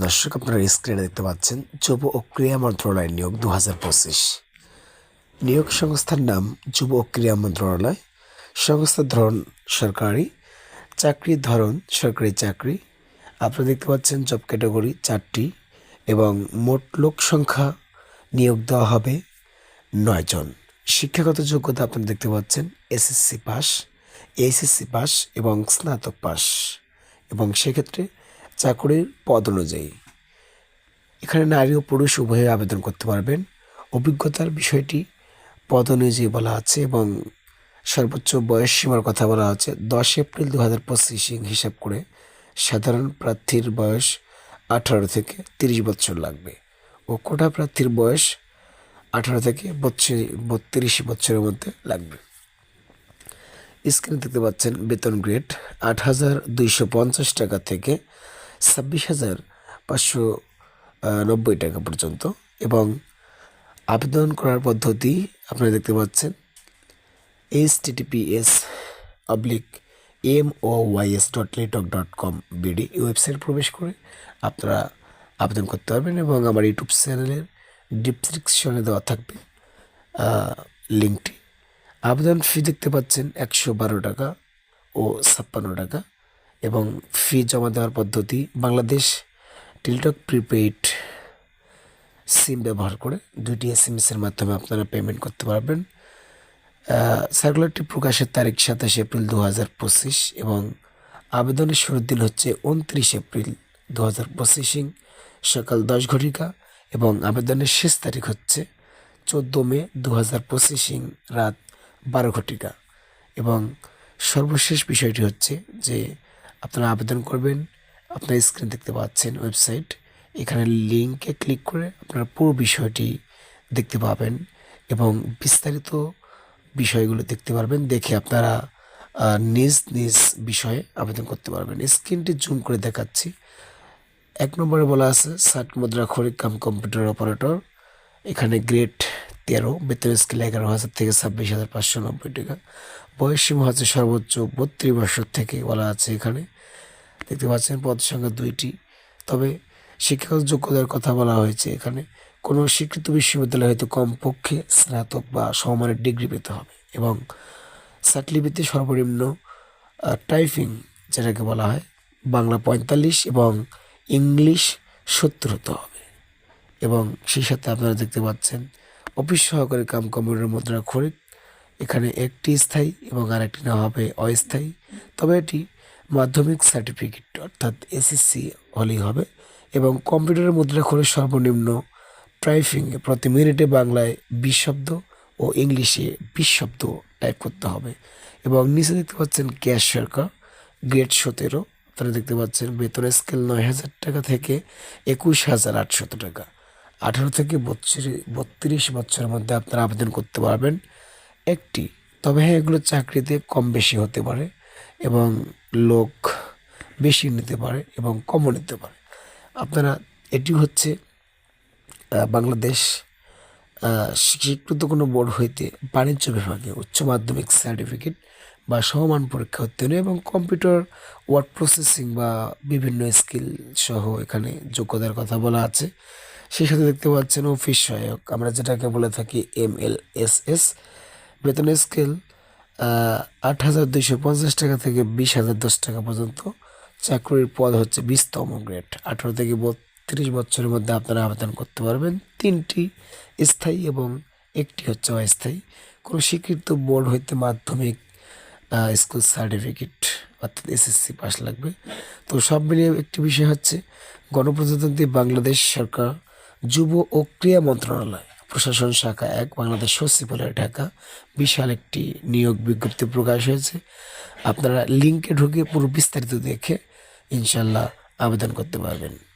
দর্শক, আপনারা স্ক্রিনে দেখতে পাচ্ছেন যুব ও ক্রীড়া মন্ত্রণালয় নিয়োগ দু হাজার পঁচিশ। নিয়োগ সংস্থার নাম যুব ও ক্রীড়া মন্ত্রণালয়। সংস্থার ধরন সরকারি, চাকরির ধরন সরকারি চাকরি। আপনারা দেখতে পাচ্ছেন জব ক্যাটাগরি চারটি এবং মোট লোক সংখ্যা নিয়োগ দেওয়া হবে নয় জন শিক্ষাগত যোগ্যতা আপনারা দেখতে পাচ্ছেন এসএসসি পাস এইচএসসি পাস এবং স্নাতক পাস। এবং সেক্ষেত্রে চাকরির পদ অনুযায়ী। এখানে নারী ও পুরুষ উভয়ে আবেদন করতে পারবেন। অভিজ্ঞতার বিষয়টি পদ অনুযায়ী বলা আছে এবং সর্বোচ্চ বয়স সীমার কথা বলা আছে। দশ এপ্রিল দু হাজার পঁচিশ হিসাব করে সাধারণ প্রার্থীর বয়স আঠারো থেকে তিরিশ বছর লাগবে ও কোটা প্রার্থীর বয়স আঠারো থেকে বত্রিশ বত্রিশ বছরের মধ্যে লাগবে। স্ক্রিনে দেখতে পাচ্ছেন বেতন গ্রেড আট হাজার দুইশো পঞ্চাশ টাকা থেকে ছাব্বিশ হাজার পাঁচশো নব্বই টাকা পর্যন্ত এবং আবেদন করার পদ্ধতি আপনারা দেখতে পাচ্ছেন। Https oblique M O Y S dot network dot com BD এই ওয়েবসাইট প্রবেশ করে আপনারা আবেদন করতে পারবেন এবং আমার ইউটিউব চ্যানেলের ডিসক্রিপশনে দেওয়া থাকবে লিঙ্কটি আবেদন ফি দেখতে পাচ্ছেন একশো বারো টাকা ও ছাপ্পান্ন টাকা। এবং ফি জমা দেওয়ার পদ্ধতি বাংলাদেশ টেলিটক প্রিপেইড সিম ব্যবহার করে দুইটি এস এম এসের মাধ্যমে আপনারা পেমেন্ট করতে পারবেন। সার্কুলারটি প্রকাশের তারিখ সাতাশে এপ্রিল দু হাজার পঁচিশ এবং আবেদনের শুরুর দিন হচ্ছে উনত্রিশ এপ্রিল দু হাজার পঁচিশিং সকাল দশ ঘটিকা এবং আবেদনের শেষ তারিখ হচ্ছে চোদ্দ মে দু হাজার পঁচিশিং রাত বারো ঘটিকা। এবং সর্বশেষ বিষয়টি হচ্ছে যে আপনারা আবেদন করবেন। আপনার স্ক্রিন দেখতে পাচ্ছেন ওয়েবসাইট এখানে লিঙ্কে ক্লিক করে আপনারা পুরো বিষয়টি দেখতে পাবেন এবং বিস্তারিত বিষয়গুলো দেখতে পারবেন। দেখে আপনারা নিজ নিজ বিষয়ে আবেদন করতে পারবেন। স্ক্রিনটি জুম করে দেখাচ্ছি। এক নম্বরে বলা আছে, ষাট মুদ্রা খরিক কাম কম্পিউটার অপারেটর এখানে গ্রেড তেরো, বেতন স্কেল এগারো হাজার থেকে ছাব্বিশ হাজার পাঁচশো নব্বই টাকা। বয়স সীমা হচ্ছে সর্বোচ্চ বত্রিশ বছর থেকে বলা আছে এখানে। দেখতে পাচ্ছেন পদ সংখ্যা দুইটি। তবে শিক্ষাগত যোগ্যতার কথা বলা হয়েছে এখানে। কোনো স্বীকৃত বিশ্ববিদ্যালয় হয়তো কমপক্ষে স্নাতক বা সমমানের ডিগ্রি পেতে হবে এবং সার্টিফিকেটে সর্বনিম্ন টাইপিং যেটাকে বলা হয়, বাংলা পঁয়তাল্লিশ এবং ইংলিশ সত্তর হতে হবে। এবং সেই সাথে আপনারা দেখতে পাচ্ছেন, অফিস সহকারী কাম কম্পিউটার মুদ্রা খরিদ এখানে একটি স্থায়ী এবং আরেকটি না হবে অস্থায়ী। তবে এটি মাধ্যমিক সার্টিফিকেট, অর্থাৎ এসএসসি হলেই হবে এবং কম্পিউটারের মুদ্রা খরচ সর্বনিম্ন টাইপিংয়ে প্রতি মিনিটে বাংলায় বিশ শব্দ ও ইংলিশে বিশ শব্দ টাইপ করতে হবে। এবং নিচে দেখতে পাচ্ছেন ক্যাশ সরকার, গ্রেড সতেরো। আপনারা দেখতে পাচ্ছেন বেতন স্কেল নয় হাজার টাকা থেকে একুশ হাজার আটশত টাকা। আঠারো থেকে বত্রিশ বত্রিশ বছরের মধ্যে আপনারা আবেদন করতে পারবেন। একটি। তবে হ্যাঁ এগুলো চাকরিতে কম বেশি হতে পারে এবং লোক বেশি নিতে পারে এবং কমও নিতে পারে। আপনারা, এটি হচ্ছে বাংলাদেশ স্বীকৃত কোনো বোর্ড হইতে বাণিজ্য বিভাগে উচ্চ মাধ্যমিক সার্টিফিকেট বা সমমান পরীক্ষা উত্তীর্ণ এবং কম্পিউটার, ওয়ার্ড প্রসেসিং বা বিভিন্ন স্কিল সহ এখানে যোগ্যতার কথা বলা আছে। সেই সাথে দেখতে পাচ্ছেন অফিস সহায়ক, আমরা যেটাকে বলে থাকি এম এল এস এস। বেতন স্কেল আট হাজার দুইশো পঞ্চাশ টাকা থেকে বিশ হাজার দশ টাকা পর্যন্ত। চাকরির পদ হচ্ছে বিশতম গ্রেড আঠারো থেকে বত্রিশ বছরের মধ্যে আপনারা আবেদন করতে পারবেন। তিনটি স্থায়ী এবং একটি হচ্ছে অস্থায়ী। কোনো স্বীকৃত বোর্ড হইতে মাধ্যমিক স্কুল সার্টিফিকেট অর্থাৎ এসএসসি পাস লাগবে। তো সব মিলিয়ে একটি বিষয় হচ্ছে গণপ্রজাতন্ত্রী বাংলাদেশ সরকার যুব ও ক্রীড়া মন্ত্রণালয়। প্রশাসন শাখা এক, বাংলাদেশ সচিবালয় ঢাকা। বিশাল একটি নিয়োগ বিজ্ঞপ্তি প্রকাশ হয়েছে। আপনারা লিঙ্কে ঢুকে পুরো বিস্তারিত দেখে ইনশাল্লাহ আবেদন করতে পারবেন।